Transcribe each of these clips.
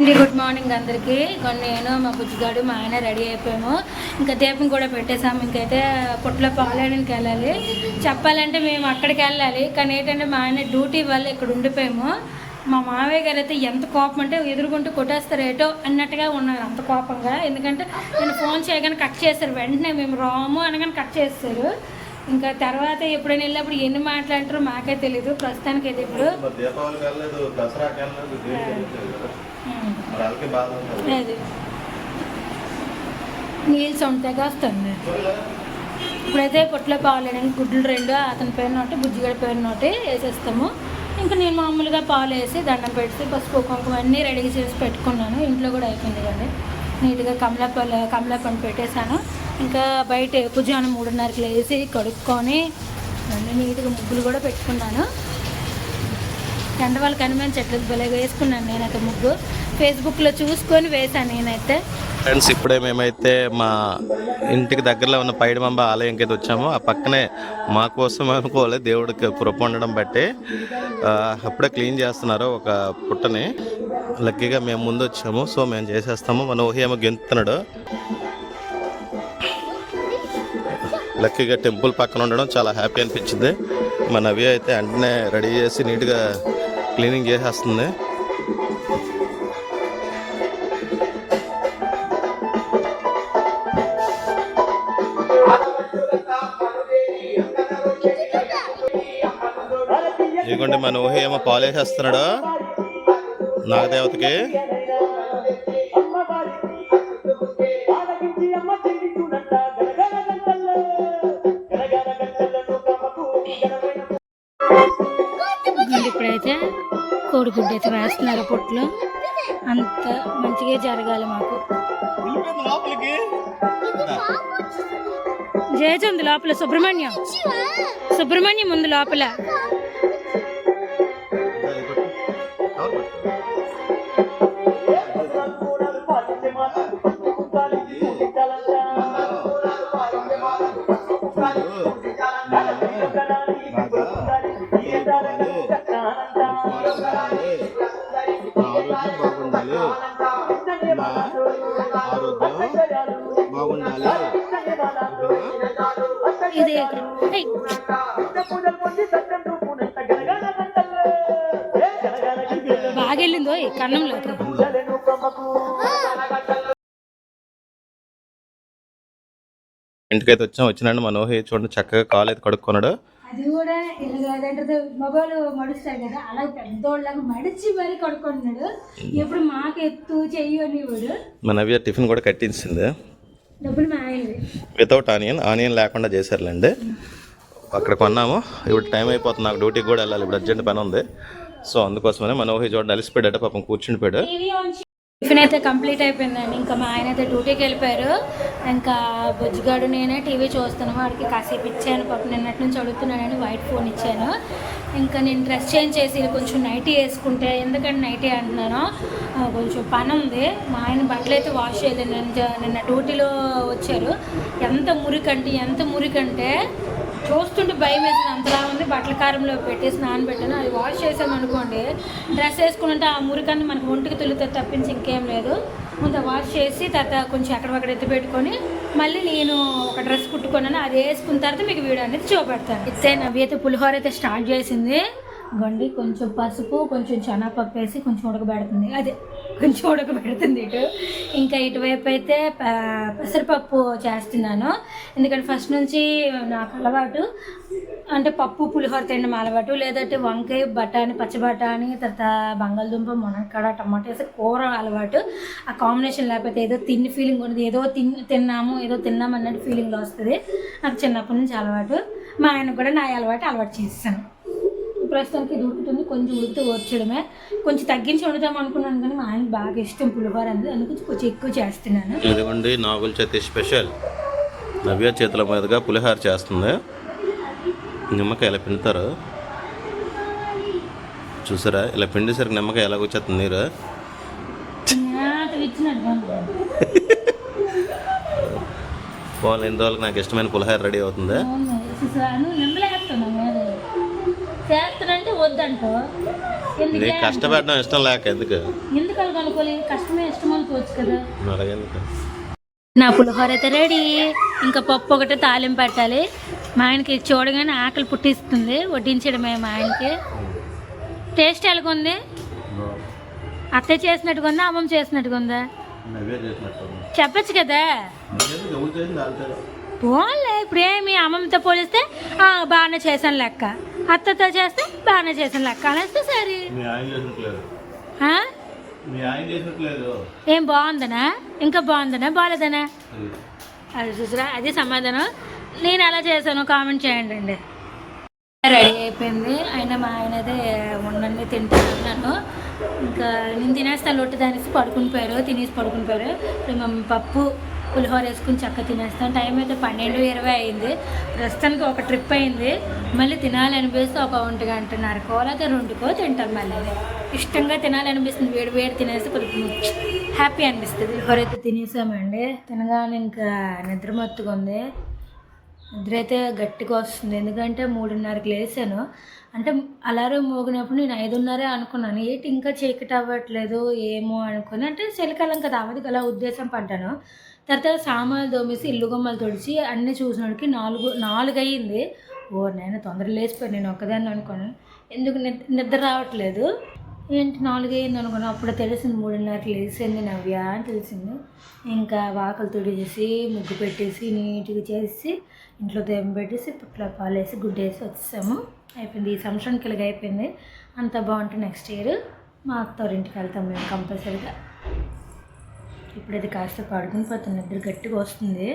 అండి good morning అందరికీ. నేను మా బుజ్జిగాడు మా ఆయన రెడీ అయిపోయాము. ఇంకా దీపం కూడా పెట్టేసాము ఇంకైతే పుట్ల పాలేడానికి వెళ్ళాలి. చెప్పాలంటే మేము అక్కడికి వెళ్ళాలి. కానీ ఏంటంటే మా ఆయన డ్యూటీ వల్ల ఇక్కడ ఉండిపోయాము. మా మావయ్య గారు అయితే ఎంత కోపం అంటే ఎదురుకుంటూ కొట్టేస్తారు ఏటో అన్నట్టుగా ఉన్నారు అంత కోపంగా. ఎందుకంటే నేను ఫోన్ చేయగానే కట్ చేస్తారు. వెంటనే మేము రాము అనగానే కట్ చేస్తారు. ఇంకా తర్వాత ఎప్పుడైనా వెళ్ళినప్పుడు ఎన్ని మాట్లాడతారో మాకే తెలియదు ప్రస్తుతానికి అయితే ఇప్పుడు అది. నీళ్ళు సొంతగా వస్తుంది. ఇప్పుడైతే పొట్లో పాలు గుడ్లు రెండు అతని పేరు నోటి బుజ్జిగడి పేరు నోటి వేసేస్తాము. ఇంకా నేను మామూలుగా పాలు వేసి దండం పెట్టి పసుపు కుంకుమ అన్నీ రెడీ చేసి పెట్టుకున్నాను. ఇంట్లో కూడా అయిపోయింది కానీ నీట్గా కమలాపల్లి కమలాపండు పెట్టేశాను. ఇంకా బయట పూజాను మూడున్నరకి వేసి కడుక్కొని రెండు నీట్గా ముగ్గులు కూడా పెట్టుకున్నాను. ఎండ వాళ్ళు కనిపించట్లేదు భలే వేసుకున్నాను నేనైతే ముగ్గు. ఫేస్బుక్లో చూసుకొని వేశాను నేనైతే. ఫ్రెండ్స్ ఇప్పుడే మేమైతే మా ఇంటికి దగ్గరలో ఉన్న పైడిమంబ ఆలయంకి అయితే వచ్చాము. ఆ పక్కనే మా కోసం అనుకోవాలి దేవుడికి కృప ఉండడం బట్టి. అప్పుడే క్లీన్ చేస్తున్నారు ఒక పుట్టని. లక్కీగా మేము ముందు వచ్చాము సో మేము చేసేస్తాము. మన ఊహి ఏమో గెంతున్నాడు లక్కీగా టెంపుల్ పక్కన ఉండడం చాలా హ్యాపీ అనిపించింది. మా నవ్య అయితే వెంటనే రెడీ చేసి నీట్గా క్లీనింగ్ చేసేస్తుంది. ఇదిగోండి మన ఊహ ఏమో పాలేసేస్తున్నాడు. నాగదేవతకి కోడిగుడ్డు అయితే వేస్తున్నారు పొట్లు అంత మంచిగా జరగాలి మాకు. జయచ ఉంది లోపల సుబ్రహ్మణ్యం. సుబ్రహ్మణ్యం ఉంది లోపల. ఇది ఏయ్, బాగా వెళ్ళిందో ఈ కన్నంలోకి ఇంటికైతే వచ్చాం వచ్చినాడు మనోహి చూడండి చక్కగా కాలు అయితే కడుక్కున్నాడు. అది కూడా ఇలాగంటే మొబైల్ మడుస్తాయి కదా అలా పెద్దోళ్ళగా మడిచి మరీ కడుక్కుంటున్నాడు ఎప్పుడు మాకు ఎత్తు చెయ్యి అనేవాడు మన టిఫిన్ కూడా కట్టించింది. వితౌట్ ఆనియన్ ఆనియన్ లేకుండా చేశారులేండి. అక్కడ కొన్నాము. ఇప్పుడు టైం అయిపోతుంది. నాకు డ్యూటీకి కూడా వెళ్ళాలి. ఇప్పుడు అర్జెంట్ పని ఉంది. సో అందుకోసమనే మనోహి చూడండి అలసిపోయాడట పాపం కూర్చుని పోయాడు టిఫిన్ అయితే కంప్లీట్ అయిపోయిందండి. ఇంకా మా ఆయన అయితే డ్యూటీకి వెళ్ళిపోయారు. ఇంకా బుజ్జిగాడు నేనే టీవీ చూస్తాను వాడికి కాసేపు ఇచ్చాను. పాపం నిన్నటి నుంచి అడుగుతున్నానని వైట్ ఫోన్ ఇచ్చాను. ఇంకా నేను డ్రెస్ చేంజ్ చేసి కొంచెం నైటీ వేసుకుంటే ఎందుకంటే నైటీ అంటున్నాను కొంచెం పని ఉంది. మా ఆయన బట్టలు అయితే వాష్ చేయలేదు. నిన్న నిన్న డ్యూటీలో వచ్చారు. ఎంత మురికంటే ఎంత మురికంటే చూస్తుంటే భయం వేసింది. అంతలా ఉంది. బట్టల కారంలో పెట్టేసి నానబెట్టాను. అది వాష్ చేసామనుకోండి డ్రెస్ వేసుకుంటే ఆ మురికాన్ని మనకు ఒంటికి తొలితే తప్పించి ఇంకేం లేదు. ముందు వాష్ చేసి తర్వాత కొంచెం ఎక్కడొక్కడ ఎత్తి పెట్టుకొని మళ్ళీ నేను ఒక డ్రెస్ కుట్టుకున్నాను. అది వేసుకున్న తర్వాత మీకు వీడియో అనేది చూపెడతాను. ఇస్తే అయితే పులిహోర అయితే స్టార్ట్ చేసింది. గండి కొంచెం పసుపు కొంచెం చెనాపప్పు వేసి కొంచెం ఉడకబెడుతుంది. అదే. కొంచెం ఉడకబెడుతుంది ఇటు. ఇంకా ఇటువైపు అయితే పెసరపప్పు చేస్తున్నాను. ఎందుకంటే ఫస్ట్ నుంచి నాకు అలవాటు అంటే పప్పు పులిహోర తినడం అలవాటు. లేదంటే వంకాయ బఠానీ పచ్చి తర్వాత బంగాళదుంప మునక్కడ టమాటా వేసి కూర అలవాటు. ఆ కాంబినేషన్ లేకపోతే ఏదో తిన్న ఫీలింగ్ ఉండదు ఏదో తిన్ తిన్నాము ఏదో తిన్నాము అన్నట్టు ఫీలింగ్ వస్తుంది. నాకు చిన్నప్పటి నుంచి అలవాటు. మా ఆయన కూడా నా అలవాటు అలవాటు చేస్తాను ప్రస్తుతానికి ఇది ఉడుకుతుంది కొంచెం ఉడికితే వచ్చడమే కొంచెం తగ్గించి వండుతాం అనుకున్నాను కానీ మా ఆయనకి బాగా ఇష్టం పులిహోర అనేది. అందుకు కొంచెం ఎక్కువ చేస్తున్నాను. ఇదిగోండి నాగుల చేతి స్పెషల్. నవ్య చేతుల మీదుగా పులిహార చేస్తుంది. నిమ్మకాయ ఇలా పిండుతారు? చూసారా? ఇలా పిండేసరికి నిమ్మకాయ ఎలా వచ్చేస్తుంది నీరు? ఎన్ని రోజులకు నాకు ఇష్టమైన పులిహార రెడీ అవుతుంది అవును చూసావా? నువ్వు నిమ్మలేస్తున్నావు మీద చేస్తానంటే వద్దంటో? ఎందుకే నీకు కష్టపడడం ఇష్టం లేక ఎందుకు? ఎందుకు అనుకోలే కష్టమే ఇష్టం అనుకోవచ్చు కదా. నా పులిహోర అయితే రెడీ. ఇంకా పప్పు ఒకటి తాలింపు పెట్టాలి. మా ఆయనకి చూడగానే ఆకలి పుట్టిస్తుంది. వడ్డించడమే మా ఆయనకి. టేస్ట్ ఎలాగుంది? అత్తయ్య చేసినట్టుగా ఉందా? అమ్మమ్మ చేసినట్టుగా ఉందా? చెప్పచ్చు కదా. పోన్లే ఇప్పుడు ఏమి అమ్మమ్మతో పోలిస్తే "ఆ, బాగానే చేశాను లెక్క. అత్తతో చేస్తే బాగానే చేశాను లెక్క అనేస్తే సరే. ఆయన ఆయన ఏం బాగుందనా? ఇంకా బాగుందనా? బాగాలేదనా? అది. చూసారా అది సమాధానం. నేను ఎలా చేశాను. కామెంట్ చేయండి అండి. రెడీ అయిపోయింది. అయినా మా ఆయన అయితే ఉండండి తింటాను అన్నాను. ఇంకా నేను తినేస్తాను. లొట్టు దానేసి పడుకుని పోయారు. తినేసి పడుకుని పోయారు. ఇప్పుడు మా పప్పు పులిహోర వేసుకుని చక్క తినేస్తాను టైం అయితే పన్నెండు ఇరవై అయింది. ప్రస్తుతానికి ఒక ట్రిప్ అయింది. మళ్ళీ తినాలనిపిస్తే ఒక ఒంటి గంటన్నరకో లేకపోతే రెండుకో తింటాం మళ్ళీ. ఇష్టంగా తినాలనిపిస్తుంది. వేడి వేడి తినేసి కొంచెం హ్యాపీ అనిపిస్తుంది. పులిహోర అయితే తినేసామండి. తినగానే ఇంకా నిద్ర మత్తుగా ఉంది నిద్ర అయితే గట్టిగా వస్తుంది. ఎందుకంటే మూడున్నరకి లేసాను అంటే అలారం మోగినప్పుడు నేను ఐదున్నరే అనుకున్నాను. ఏంటి ఇంకా చీకటి అవ్వట్లేదు ఏమో అనుకుని అంటే చలికాలం కదా అవధి అలా ఉద్దేశం పడ్డాను. తర్వాత సామాన్లు తోమేసి ఇల్లు గొమ్మలు తొడిచి అన్నీ చూసినోడికి నాలుగు నాలుగు అయ్యింది ఓ నేను తొందర లేచిపోయి నేను ఒక్కదాన్ని అనుకోను ఎందుకు నిద్ర నిద్ర రావట్లేదు. ఏంటి నాలుగు అయ్యింది అనుకున్నాను అప్పుడు తెలిసింది మూడున్నరకి లేచింది నవ్య అని తెలిసింది. ఇంకా వాకలు తుడిచేసి ముగ్గు పెట్టేసి నీట్గా చేసి ఇంట్లో దేవం పెట్టేసి పుట్ల పాలేసి గుడ్డేసి వచ్చేసాము. అయిపోయింది. ఈ సంవత్సరానికి ఇలాగ అయిపోయింది. అంత బాగుంటుంది నెక్స్ట్ ఇయర్ మా అత్తవారింటికి వెళ్తాం మేము కంపల్సరీగా. ఇప్పుడైతే కాస్త పడుకుని పోతుంది నిద్ర గట్టిగా వస్తుంది.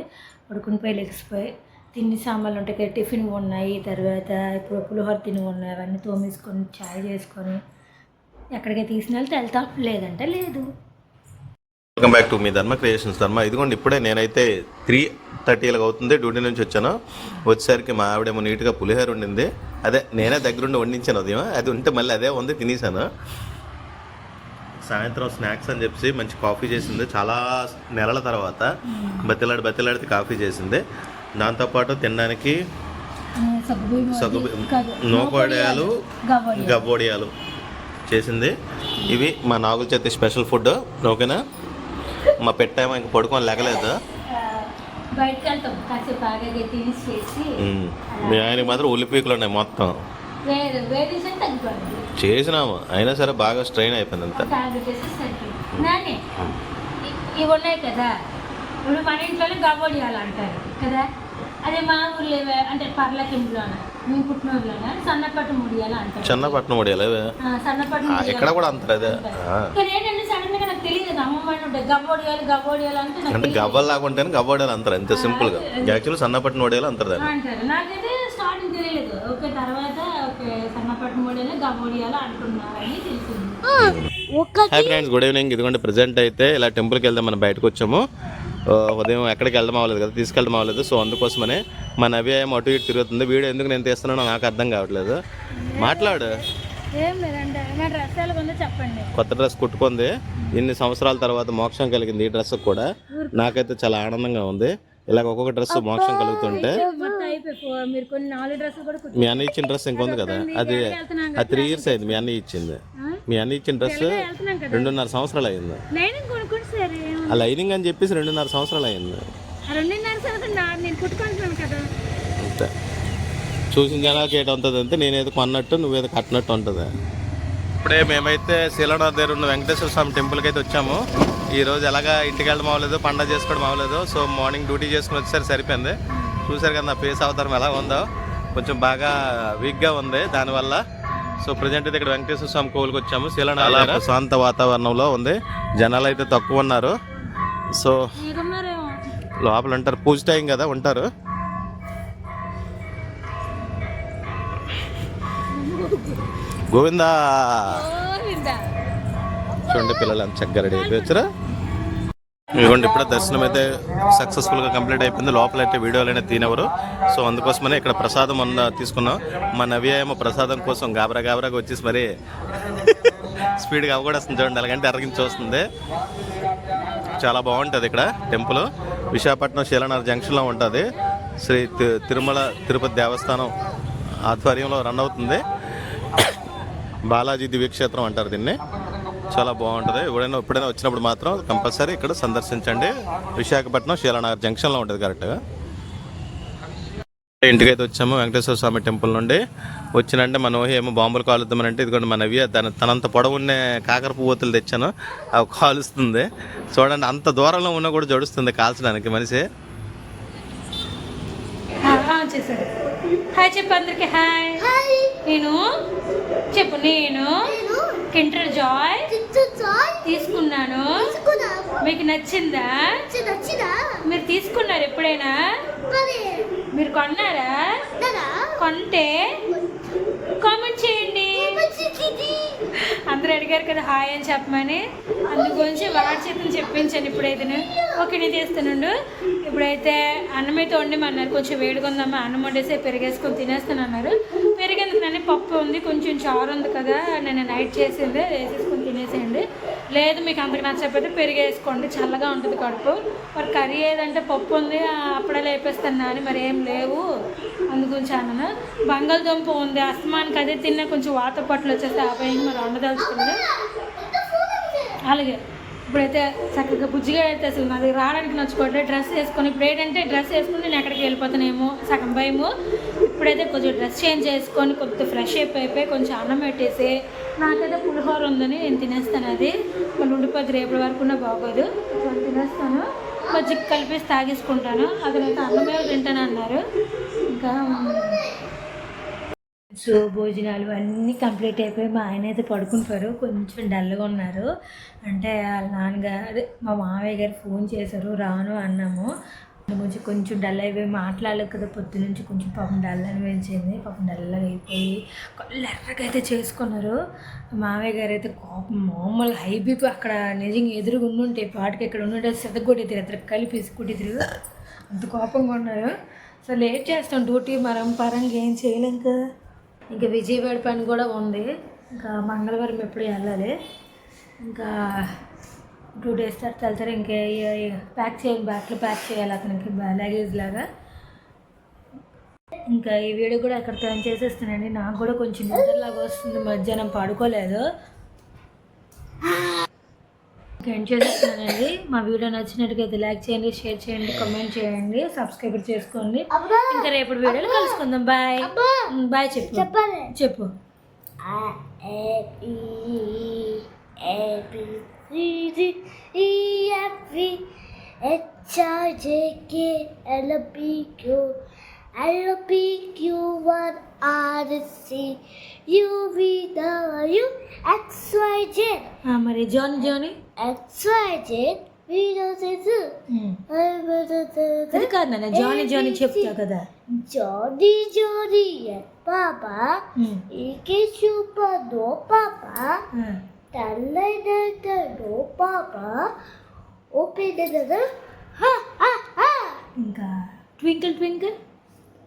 పడుకుని పోయి లెగిసిపోయి తిన్ని సామాన్లు ఉంటాయి కదా, టిఫిన్ ఉన్నాయి. తర్వాత ఇప్పుడు పులిహోర తిని ఉన్నాయి. అవన్నీ తోమేసుకొని చాయ్ చేసుకొని ఎక్కడికి తీసిన వెళ్తే వెళ్తాం. లేదంటే లేదు. వెల్కమ్ బ్యాక్ టు మీ ధర్మ క్రియేషన్స్. ధర్మ ఇదిగోండి ఇప్పుడే నేనైతే త్రీ థర్టీలకు అవుతుంది. డ్యూటీ నుంచి వచ్చాను. వచ్చేసరికి మా ఆవిడేమో నీట్గా పులిహోర ఉండింది అదే నేనే దగ్గరుండి వండించాను ఉదయం. అది ఉంటే మళ్ళీ అదే ఉంది తినేసాను. సాయంత్రం స్నాక్స్ అని చెప్పి మంచి కాఫీ చేసింది. చాలా నెలల తర్వాత బతిలాడి బతిలాడితే కాఫీ చేసింది. దాంతోపాటు తినడానికి సగ్గు గవ్వొడియాలు. చేసింది. ఇవి మా నాగుల చేతి స్పెషల్ ఫుడ్. ఓకేనా? మా పెట్టేమో ఇంక పడుకొని లేగలేదు. మీ ఆయనకి మాత్రం ఉల్లిపీకులు ఉన్నాయి మొత్తం. చేసినాము. అయినా సరే బాగా స్ట్రెయిన్ అయిపోయింది అంతా. ఇవి ఉన్నాయి కదా. ఇప్పుడు మన ఇంట్లోనే గవ్వడియాలు అంటారు కదా. అదే మా ఊర్లో అంటే పర్లకింపులోన సన్నపట్టు ముడియాలు అంటారు. సన్నపట్టు ముడియాలు ఇక్కడ కూడా అంటారు అదే. కానీ ఏంటంటే సడన్గా నాకు తెలియదు అమ్మమ్మ ఉంటాయి అంటే అంటే తెలియదు. గవ్వల్లాగా ఉంటేనే గవ్వడియాలు అంటారు అంతే సింపుల్గా. యాక్చువల్లీ సన్నపట్నం వడియాలు అంటారు దాన్ని? అంటారు. నాకైతే తెలియలేదు ఓకే తర్వాత గవ్వడియాలు అంటున్నారని తెలిసింది. Hi friends good evening. ఇదిగోండి ప్రజెంట్ అయితే ఇలా టెంపుల్కి వెళ్దాం మనం బయటకు వచ్చాము. ఉదయం ఎక్కడికి వెళ్దాం అవ్వలేదు కదా తీసుకెళ్ళడం అవ్వలేదు. సో అందుకోసమనే మా నవ్య ఏమో అటు ఇటు తిరుగుతుంది. వీడియో ఎందుకు నేను తీస్తున్నానో నాకు అర్థం కావట్లేదు. మాట్లాడు. కొత్త డ్రెస్ కుట్టుకుంది. ఇన్ని సంవత్సరాల తర్వాత మోక్షం కలిగింది ఈ డ్రెస్ కూడా. నాకైతే చాలా ఆనందంగా ఉంది. ఇలాగ ఒక్కొక్క డ్రెస్ మోక్షం కలుగుతుంటే. అయిపోయి మీరు కొన్ని నాలుగు డ్రెస్సులు కూడా కుట్టి మీ అన్న ఇచ్చిన డ్రెస్ ఇంకొంది కదా? అది అది త్రీ ఇయర్స్ అయింది మీ అన్న ఇచ్చింది. మీ అన్న ఇచ్చిన డ్రెస్ వెళ్తున్నాం కదా. రెండున్నర సంవత్సరాలు అయింది. నేను కొనుక్కోండి సరే ఆ లైనింగ్ అని చెప్పేసి రెండున్నర సంవత్సరాలు అయింది. రెండున్నర సంవత్సరం నా- నేను కుట్టుకుంటున్నాను కదా. అంతే. చూసిన జనాలకి ఏట ఉంటుంది అంతే నేనేదో కొన్నట్టు నువ్వేదో కట్టినట్టు ఉంటుంది. ఇప్పుడే మేమైతే శీలనాథ్ దగ్గర ఉన్న వెంకటేశ్వర స్వామి టెంపుల్కి అయితే వచ్చాము. ఈ రోజు ఎలాగా ఇంటికి వెళ్ళడం అవ్వలేదు పండగ చేసుకోవడం అవ్వలేదు. సో మార్నింగ్ డ్యూటీ చేసుకుని వచ్చేసరికి సరిపోయింది. చూసారు కదా నా ఫేస్ అవతారం ఎలా ఉందో. కొంచెం బాగా వీక్గా ఉంది. దానివల్ల సో ప్రజెంట్ అయితే ఇక్కడ వెంకటేశ్వర స్వామి కోవిల్కి వచ్చాము. దగ్గర. ప్రశాంత వాతావరణంలో ఉంది. జనాలు అయితే తక్కువ ఉన్నారు. సో లోపల ఉంటారు. పూజ టైం కదా ఉంటారు. గోవిందా. చూడండి పిల్లలు అంత చక్కగా రెడీ అయిపోయారా. ఇదిగోండి ఇప్పుడే దర్శనం అయితే సక్సెస్ఫుల్గా కంప్లీట్ అయిపోయింది. లోపల అయితే వీడియోలు అనేది తినేవారు. సో అందుకోసమనే ఇక్కడ ప్రసాదం అన్న తీసుకున్నాం. మా నవ్యాయమ ప్రసాదం కోసం గాబరా గాబరాగా వచ్చేసి మరి స్పీడ్గా అవగొడేస్తుంది చూడండి అలాగంటే అరగించి వస్తుంది చాలా బాగుంటుంది ఇక్కడ టెంపుల్. విశాఖపట్నం శీలనార్ జంక్షన్లో ఉంటుంది. శ్రీ తి- తిరుమల తిరుపతి దేవస్థానం ఆధ్వర్యంలో రన్ అవుతుంది. బాలాజీ దివ్యక్షేత్రం అంటారు దీన్ని. చాలా బాగుంటుంది. ఎప్పుడైనా ఎప్పుడైనా వచ్చినప్పుడు మాత్రం కంపల్సరీ ఇక్కడ సందర్శించండి. విశాఖపట్నం శీలానగర్ జంక్షన్లో ఉంటుంది కరెక్ట్గా ఇంటికైతే వచ్చాము వెంకటేశ్వర స్వామి టెంపుల్ నుండి. వచ్చినంటే మన ఊహ ఏమో బాంబులు కాలుద్దామనంటే ఇదిగోండి మనవి దాని తనంత పొడవున్నే కాకర పువ్వుతులు తెచ్చాను. అవి కాలుస్తుంది. చూడండి అంత దూరంలో ఉన్నా కూడా జడుస్తుంది కాల్చడానికి మనిషి. చేశాడు. హాయ్ చెప్పు అందరికి హాయ్. నేను చెప్పు నేను కింటర్ జాయ్ తీసుకున్నాను. మీకు నచ్చిందా? మీరు తీసుకున్నారు ఎప్పుడైనా? మీరు? కొన్నారా? కొంటే కామెంట్ చేయండి. అందరూ అడిగారు కదా హాయ్ అని చెప్పమని. అందు గురించి వాడి చేతులు చెప్పించాను ఇప్పుడైతే ఓకే నేను తీస్తానుండు ఇప్పుడైతే అన్నం అయితే వండమన్నారు కొంచెం వేడిగా అన్నం వండేసి పెరిగేసుకొని తినేస్తాను అన్నారు. పెరిగింది నన్ను పప్పు ఉంది కొంచెం చారు ఉంది కదా నేను నైట్ చేసింది వేసేసుకొని తినేసేయండి. లేదు మీకు అంతకు నచ్చకపోతే పెరిగేసుకోండి చల్లగా ఉంటుంది కడుపు. మరి కర్రీ ఏదంటే పప్పు ఉంది అప్పుడే లేపేస్తాను అని మరి ఏం లేవు. అందుగురించి అన్నాను. బంగాళదుంప ఉంది అస్తమానికి అదే తిన్నా కొంచెం వాత పట్లు వచ్చేస్తే ఆ భయం మరి వండదలుచుకుంది అలాగే. ఇప్పుడైతే చక్కగా బుజ్జిగా అయితే అసలు నాది రావడానికి నచ్చుకోవట్లేదు డ్రెస్ వేసుకొని ఇప్పుడు ఏంటంటే డ్రెస్ వేసుకుని నేను ఎక్కడికి వెళ్ళిపోతానేమో సగం భయము. ఇప్పుడైతే కొంచెం డ్రెస్ చేంజ్ చేసుకొని కొద్దిగా ఫ్రెష్ అయిపోయి కొంచెం అన్నం పెట్టేసి నాకైతే పులిహోర ఉందని నేను తినేస్తాను అది. మళ్ళీ ఉండిపోద్ది రేపటి వరకు ఉన్న బాగోదు. తినేస్తాను. మజ్జిగ కలిపేసి తాగేసుకుంటాను. అతనైతే అన్నమే తింటాను అన్నారు. ఇంకా సో భోజనాలు అన్నీ కంప్లీట్ అయిపోయి మా ఆయన అయితే పడుకుంటారు కొంచెం డల్గా ఉన్నారు. అంటే వాళ్ళ నాన్నగారు మా మామయ్య గారు ఫోన్ చేశారు. రాను అన్నాము. కొంచెం కొంచెం డల్ అయిపోయి మాట్లాడలేదు కదా పొద్దు నుంచి కొంచెం పాపం డల్ అనిపించింది. పాపం డల్గా అయిపోయి కళ్ళు ఎర్రగా అయితే చేసుకున్నారు. మామయ్య గారు అయితే కోపం మామూలు హై బీపీ అక్కడ నిజంగా ఎదురుగా ఉండుంటే పాటికి ఇక్కడ ఉండుంటే సెదగొట్టేది ఇద్దరు కలిపి కొట్టేది. అంత కోపంగా ఉన్నారు. సో లేట్ చేస్తాం. డ్యూటీ మనం పరంగా ఏం చేయలేం కదా. ఇంకా విజయవాడ పని కూడా ఉంది. ఇంకా మంగళవారం ఎప్పుడు వెళ్ళాలి. ఇంకా టూ డేస్ తర్వాత వెళ్తారు. ఇంకా ప్యాక్ చేయాలి బ్యాట్లు ప్యాక్ చేయాలి అతనికి లగేజ్ లాగా. ఇంకా ఈ వీడియో కూడా అక్కడ టర్న్ చేసేస్తానండి. నాకు కూడా కొంచెం నిద్రలాగా వస్తుంది. మధ్యాహ్నం పడుకోలేదు. ఏం చేస్తున్నానండి. మా వీడియో నచ్చినట్టుగా లైక్ చేయండి షేర్ చేయండి కామెంట్ చేయండి సబ్స్క్రైబ్ చేసుకోండి. ఇంకా రేపటి వీడియోలో కలుసుకుందాం. బాయ్. బాయ్ చెప్పు. చెప్పు. A A B C D F V H I J K L M P Q L M P Q one R C U V W X Y Z ఆ, మరి Johnny Johnny? ఉమ్. అది కాదు నాన్న Johnny Johny చెప్తా కదా Chupa no Papa ఆ. Talladega no Papa Open the Ha ha ha ఇంకా twinkle twinkle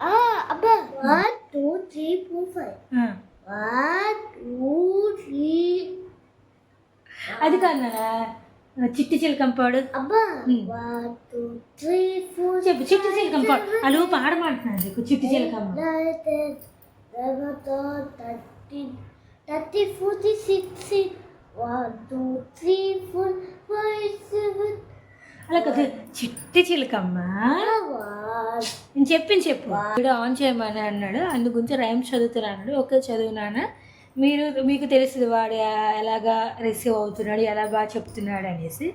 Ah Abba One two three four five One two three అది కాదు చిట్టి three four చెప్పు చిట్టి చిలకంపాడు అలు పాడమంటున్నాడు చిట్టి చిలకమ్మ nine ten eleven twelve thirteen thirteen forty sixty one two three four five seven అలా కదా చిట్టి చిలకమ్మ నేను చెప్పింది చెప్పు వీడియో ఆన్ చేయమని అన్నాడు అందు గురించి రైమ్స్ చదువుతున్నా అన్నాడు ఓకే చదువునానా మీరు మీకు తెలుస్తుంది వాడు ఎలాగా రిసీవ్ అవుతున్నాడు ఎలా బాగా చెప్తున్నాడు అనేసి.